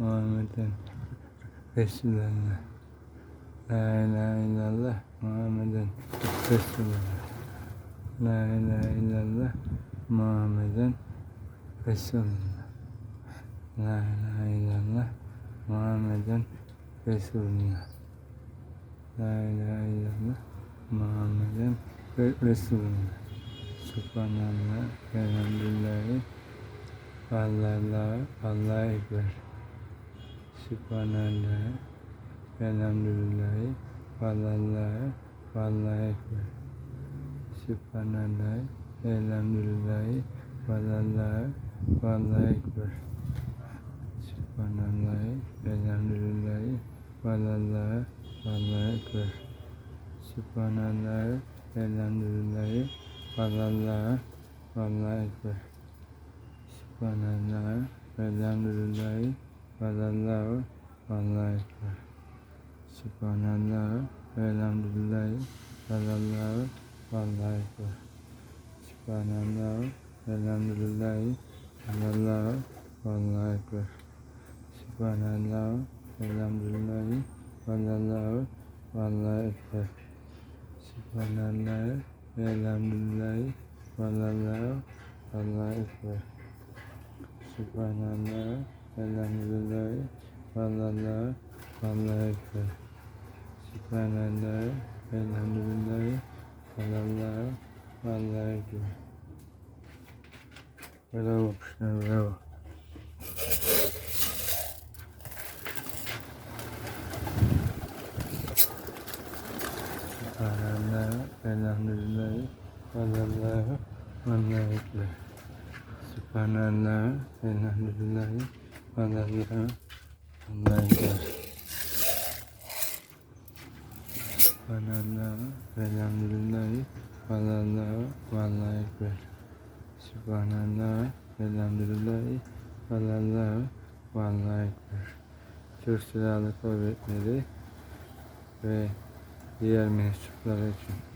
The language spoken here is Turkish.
Muhammeden Resulullah. La ilahe illallah Muhammeden Resulullah. La ilahe illallah Muhammeden Resulullah. La ilahe illallah Muhammeden Resulullah. La ilahe illallah Muhammeden Resulullah. Subhanallah, elhamdülillah, Allah, Allah Ekber. Subhanallah, elhamdülillah, Allah, Allah Ekber. Subhanallah, elhamdülillah, Allah, Allah Ekber. Subhanallah, elhamdülillah, Allah, Allah Ekber. Subhanallah, elhamdülillah, Allah, Allah Ekber. Subhanallah, elhamdülillah, Allah, Allah Ekber. Subhanallah, elhamdülillah, Allah, Allah Ekber. Subhanallah, elhamdülillah, Allah, Allah Ekber. Subhanallah, elhamdülillah, Allah, Allah Ekber. Subhanallah, elhamdülillah, Allah, Allah Ekber. Subhanallah, elhamdülillah, Allah, Allah Ekber. Subhanallah, elhamdülillah, Allah, Allah Ekber. Bravo, Krishna, bravo. Subhanallah, elhamdülillah, Allah, Allah Ekber. Subhanallah, elhamdülillah, Allah Ekber. Subhanallah, elhamdülillah, Allah, Allah Ekber. Subhanallah, elhamdülillah, Allah, Allah Ekber. Türk Silahlı Kuvvetleri ve diğer mensupları için